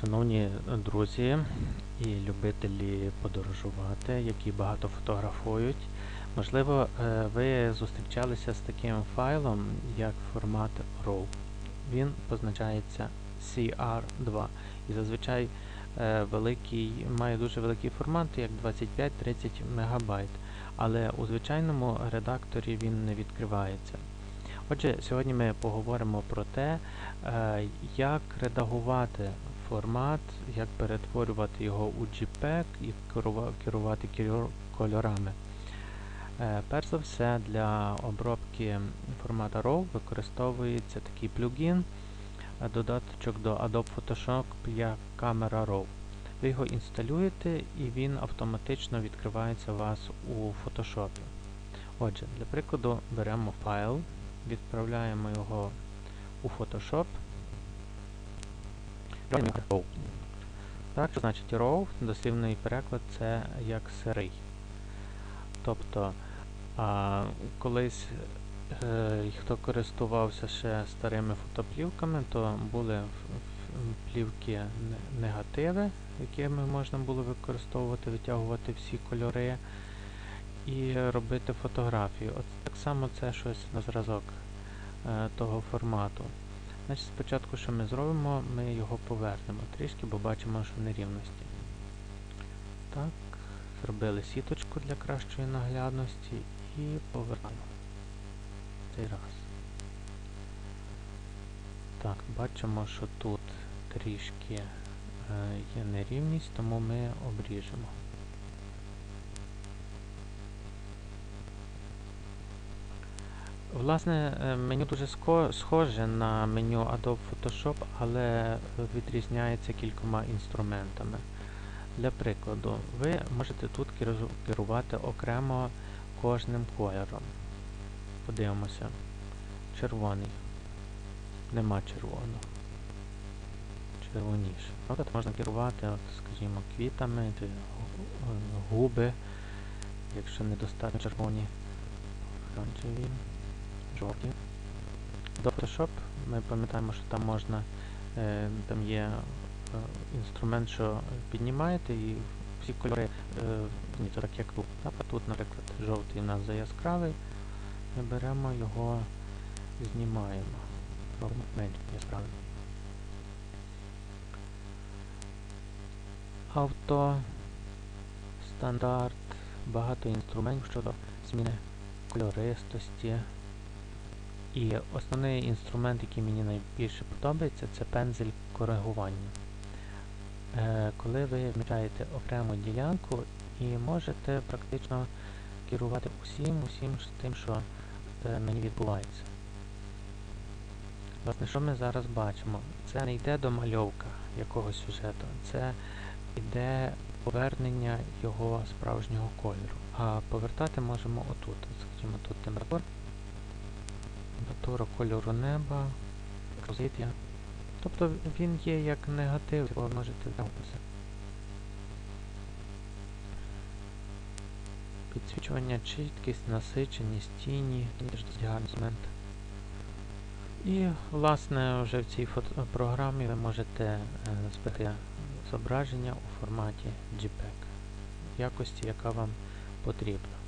Шановні друзі і любителі подорожувати, які багато фотографують, можливо, е, ви зустрічалися з таким файлом, як формат RAW. Він позначається CR2 і зазвичай е, великий, має дуже великий формат, як 25-30 МБ, але у звичайному редакторі він не відкривається. Отже, сьогодні ми поговоримо про те, е, як редагувати формат, як перетворювати його у JPEG і керувати кольорами. Е, Перш за все, для обробки формата RAW використовується такий плюгін, е, додаточок до Adobe Photoshop як Camera RAW. Ви його інсталюєте і він автоматично відкривається у вас у Photoshop. Отже, для прикладу беремо файл, відправляємо його у Photoshop. RAW. Так, що значить RAW, дослівний переклад це як сирий. Тобто, а, колись е, хто користувався ще старими фотоплівками, то були плівки негативи, якими можна було використовувати, витягувати всі кольори і робити фотографію. От так само це щось на зразок е, того формату. Значить, спочатку, що ми зробимо, ми його повернемо трішки, бо бачимо, що нерівності. Так, зробили сіточку для кращої наглядності і повернемо. Цей раз. Так, бачимо, що тут трішки е, є нерівність, тому ми обріжемо. Власне, е, меню дуже схоже на меню Adobe Photoshop, але відрізняється кількома інструментами. Для прикладу, ви можете тут керувати окремо кожним кольором. Подивимося. Червоний. Нема червоного. Червоніше. От можна керувати, от, скажімо, квітами, губи, якщо недостатньо червоні. Оранжеві Photoshop ми пам'ятаємо, що там можна, е, там є е, інструмент, що піднімаєте і всі кольори, е, так як тут. А тут, наприклад, жовтий у нас за яскравий. Ми беремо його, знімаємо. Робимо менш яскравий. Авто, стандарт, багато інструментів щодо зміни кольористості. І основний інструмент, який мені найбільше подобається, це пензель коригування. Е, коли ви вмічаєте окрему ділянку і можете практично керувати усім, усім тим, що е, мені відбувається. Власне, що ми зараз бачимо? Це не йде домальовка якогось сюжету, це йде повернення його справжнього кольору. А повертати можемо отут. Скажімо, тут температура температура кольору неба, розлиття. Тобто він є як негатив, ви можете зробити. Підсвічування, чіткість, насиченість, тіні, момент. І, власне, вже в цій програмі ви можете е, зберегти зображення у форматі JPEG, якості, яка вам потрібна.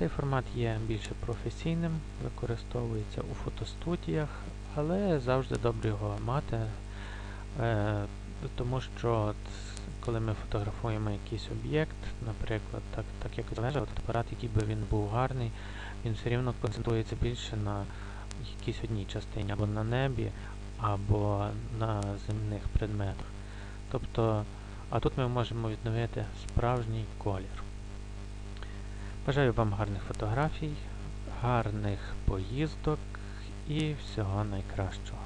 Цей формат є більше професійним, використовується у фотостудіях, але завжди добре його мати, е, тому що коли ми фотографуємо якийсь об'єкт, наприклад, так, так як залежить, апарат, який би він був гарний, він все рівно концентрується більше на якійсь одній частині, або на небі, або на земних предметах. Тобто, а тут ми можемо відновити справжній колір. Бажаю вам гарних фотографій, гарних поїздок і всього найкращого.